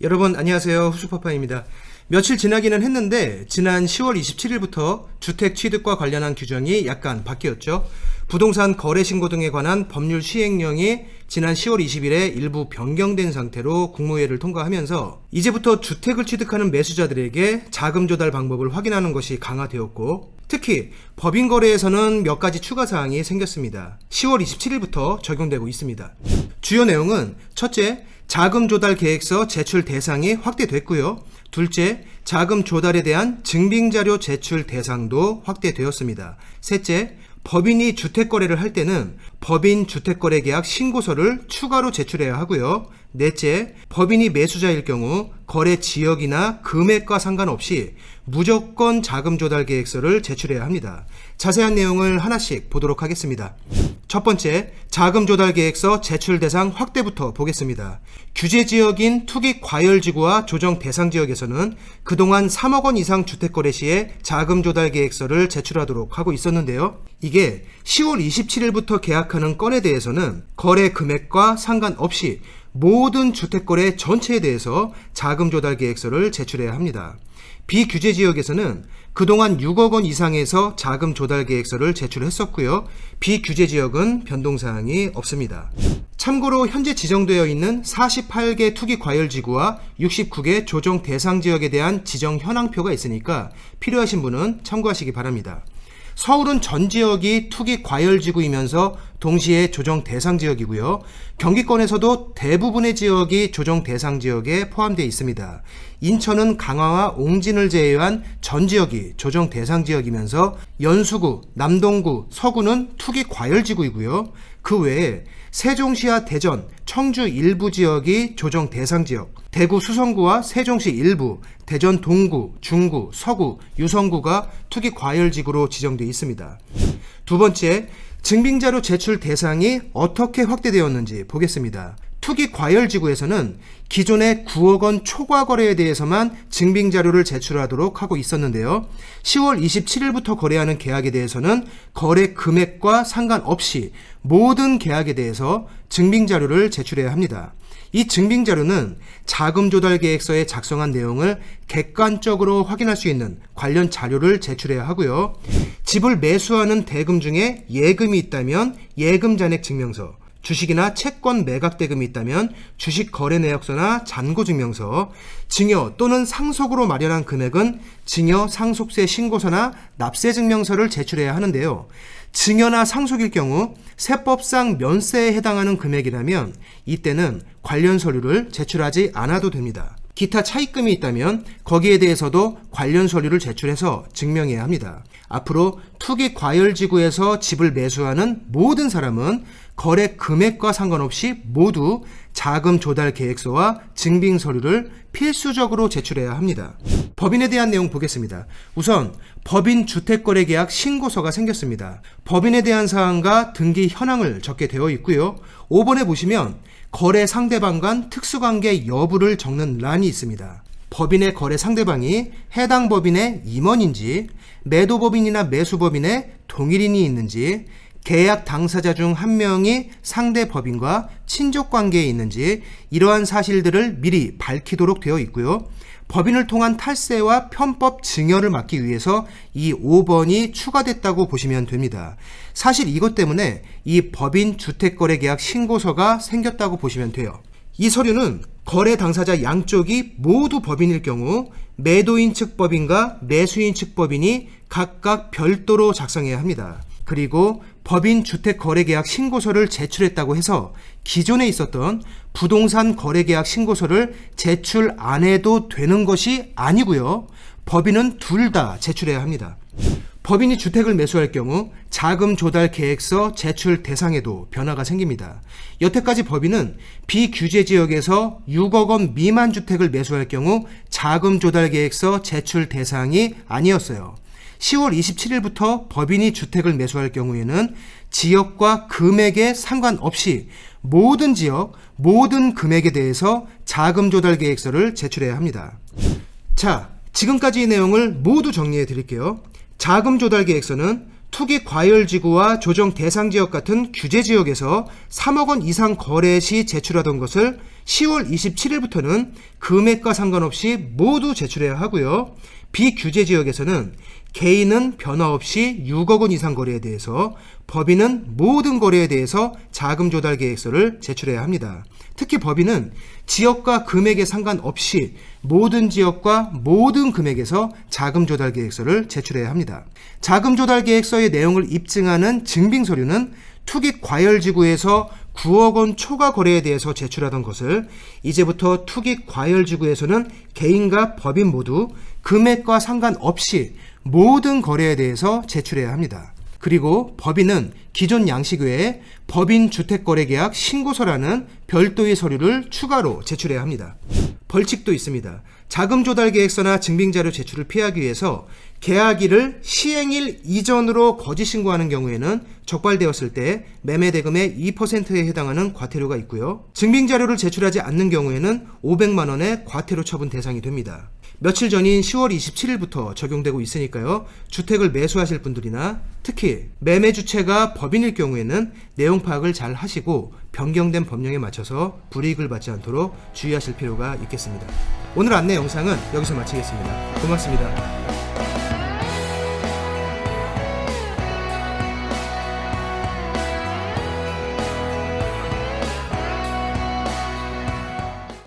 여러분 안녕하세요 후수파파입니다. 며칠 지나기는 했는데 지난 10월 27일부터 주택 취득과 관련한 규정이 약간 바뀌었죠. 부동산 거래 신고 등에 관한 법률 시행령이 지난 10월 20일에 일부 변경된 상태로 국무회의를 통과하면서 이제부터 주택을 취득하는 매수자들에게 자금 조달 방법을 확인하는 것이 강화되었고 특히 법인 거래에서는 몇 가지 추가 사항이 생겼습니다. 10월 27일부터 적용되고 있습니다. 주요 내용은 첫째, 자금 조달 계획서 제출 대상이 확대됐고요. 둘째, 자금 조달에 대한 증빙 자료 제출 대상도 확대되었습니다. 셋째, 법인이 주택 거래를 할 때는 법인 주택 거래 계약 신고서를 추가로 제출해야 하고요. 넷째, 법인이 매수자일 경우 거래 지역이나 금액과 상관없이 무조건 자금 조달 계획서를 제출해야 합니다. 자세한 내용을 하나씩 보도록 하겠습니다. 첫 번째, 자금 조달 계획서 제출 대상 확대부터 보겠습니다. 규제 지역인 투기 과열 지구와 조정 대상 지역에서는 그동안 3억 원 이상 주택 거래 시에 자금 조달 계획서를 제출하도록 하고 있었는데요. 이게 10월 27일부터 계약 하는 건에 대해서는 거래 금액과 상관없이 모든 주택 거래 전체에 대해서 자금 조달 계획서를 제출해야 합니다. 비규제 지역에서는 그동안 6억 원 이상에서 자금 조달 계획서를 제출했었고요. 비규제 지역은 변동사항이 없습니다. 참고로 현재 지정되어 있는 48개 투기 과열 지구와 69개 조정 대상 지역에 대한 지정 현황표가 있으니까 필요하신 분은 참고하시기 바랍니다. 서울은 전 지역이 투기 과열 지구이면서 동시에 조정 대상 지역이고요. 경기권에서도 대부분의 지역이 조정 대상 지역에 포함되어 있습니다. 인천은 강화와 옹진을 제외한 전 지역이 조정 대상 지역이면서 연수구, 남동구, 서구는 투기 과열 지구이고요. 그 외에 세종시와 대전, 청주 일부 지역이 조정 대상 지역, 대구 수성구와 세종시 일부, 대전 동구, 중구, 서구, 유성구가 투기 과열 지구로 지정되어 있습니다. 두 번째, 증빙자료 제출 대상이 어떻게 확대되었는지 보겠습니다. 투기 과열 지구에서는 기존의 9억 원 초과 거래에 대해서만 증빙 자료를 제출하도록 하고 있었는데요. 10월 27일부터 거래하는 계약에 대해서는 거래 금액과 상관없이 모든 계약에 대해서 증빙 자료를 제출해야 합니다. 이 증빙 자료는 자금 조달 계획서에 작성한 내용을 객관적으로 확인할 수 있는 관련 자료를 제출해야 하고요. 집을 매수하는 대금 중에 예금이 있다면 예금 잔액 증명서, 주식이나 채권 매각 대금이 있다면 주식 거래 내역서나 잔고 증명서, 증여 또는 상속으로 마련한 금액은 증여 상속세 신고서나 납세 증명서를 제출해야 하는데요. 증여나 상속일 경우 세법상 면세에 해당하는 금액이라면 이때는 관련 서류를 제출하지 않아도 됩니다. 기타 차입금이 있다면 거기에 대해서도 관련 서류를 제출해서 증명해야 합니다. 앞으로 투기 과열 지구에서 집을 매수하는 모든 사람은 거래 금액과 상관없이 모두 자금 조달 계획서와 증빙 서류를 필수적으로 제출해야 합니다. 법인에 대한 내용 보겠습니다. 우선 법인 주택거래 계약 신고서가 생겼습니다. 법인에 대한 사항과 등기 현황을 적게 되어 있고요. 5번에 보시면 거래 상대방 간 특수관계 여부를 적는 란이 있습니다. 법인의 거래 상대방이 해당 법인의 임원인지 매도법인이나 매수법인의 동일인이 있는지 계약 당사자 중 한 명이 상대 법인과 친족 관계에 있는지 이러한 사실들을 미리 밝히도록 되어 있고요. 법인을 통한 탈세와 편법 증여를 막기 위해서 이 5번이 추가됐다고 보시면 됩니다. 사실 이것 때문에 이 법인 주택거래계약 신고서가 생겼다고 보시면 돼요. 이 서류는 거래 당사자 양쪽이 모두 법인일 경우 매도인 측 법인과 매수인 측 법인이 각각 별도로 작성해야 합니다. 그리고 법인 주택 거래 계약 신고서를 제출했다고 해서 기존에 있었던 부동산 거래 계약 신고서를 제출 안 해도 되는 것이 아니고요. 법인은 둘 다 제출해야 합니다. 법인이 주택을 매수할 경우 자금 조달 계획서 제출 대상에도 변화가 생깁니다. 여태까지 법인은 비규제 지역에서 6억 원 미만 주택을 매수할 경우 자금 조달 계획서 제출 대상이 아니었어요. 10월 27일부터 법인이 주택을 매수할 경우에는 지역과 금액에 상관없이 모든 지역, 모든 금액에 대해서 자금 조달 계획서를 제출해야 합니다. 자, 지금까지의 내용을 모두 정리해 드릴게요. 자금 조달 계획서는 투기 과열 지구와 조정 대상 지역 같은 규제 지역에서 3억 원 이상 거래 시 제출하던 것을 10월 27일부터는 금액과 상관없이 모두 제출해야 하고요. 비규제 지역에서는 개인은 변화 없이 6억 원 이상 거래에 대해서 법인은 모든 거래에 대해서 자금 조달 계획서를 제출해야 합니다. 특히 법인은 지역과 금액에 상관없이 모든 지역과 모든 금액에서 자금 조달 계획서를 제출해야 합니다. 자금 조달 계획서의 내용을 입증하는 증빙 서류는 투기 과열 지구에서 9억 원 초과 거래에 대해서 제출하던 것을 이제부터 투기 과열 지구에서는 개인과 법인 모두 금액과 상관없이 모든 거래에 대해서 제출해야 합니다. 그리고 법인은 기존 양식 외에 법인 주택거래계약 신고서라는 별도의 서류를 추가로 제출해야 합니다. 벌칙도 있습니다. 자금 조달 계획서나 증빙 자료 제출을 피하기 위해서 계약일을 시행일 이전으로 거짓 신고하는 경우에는 적발되었을 때 매매 대금의 2%에 해당하는 과태료가 있고요. 증빙 자료를 제출하지 않는 경우에는 500만 원의 과태료 처분 대상이 됩니다. 며칠 전인 10월 27일부터 적용되고 있으니까요. 주택을 매수하실 분들이나 특히 매매 주체가 법인일 경우에는 내용 파악을 잘 하시고 변경된 법령에 맞춰서 불이익을 받지 않도록 주의하실 필요가 있겠습니다. 오늘 안내 영상은 여기서 마치겠습니다. 고맙습니다.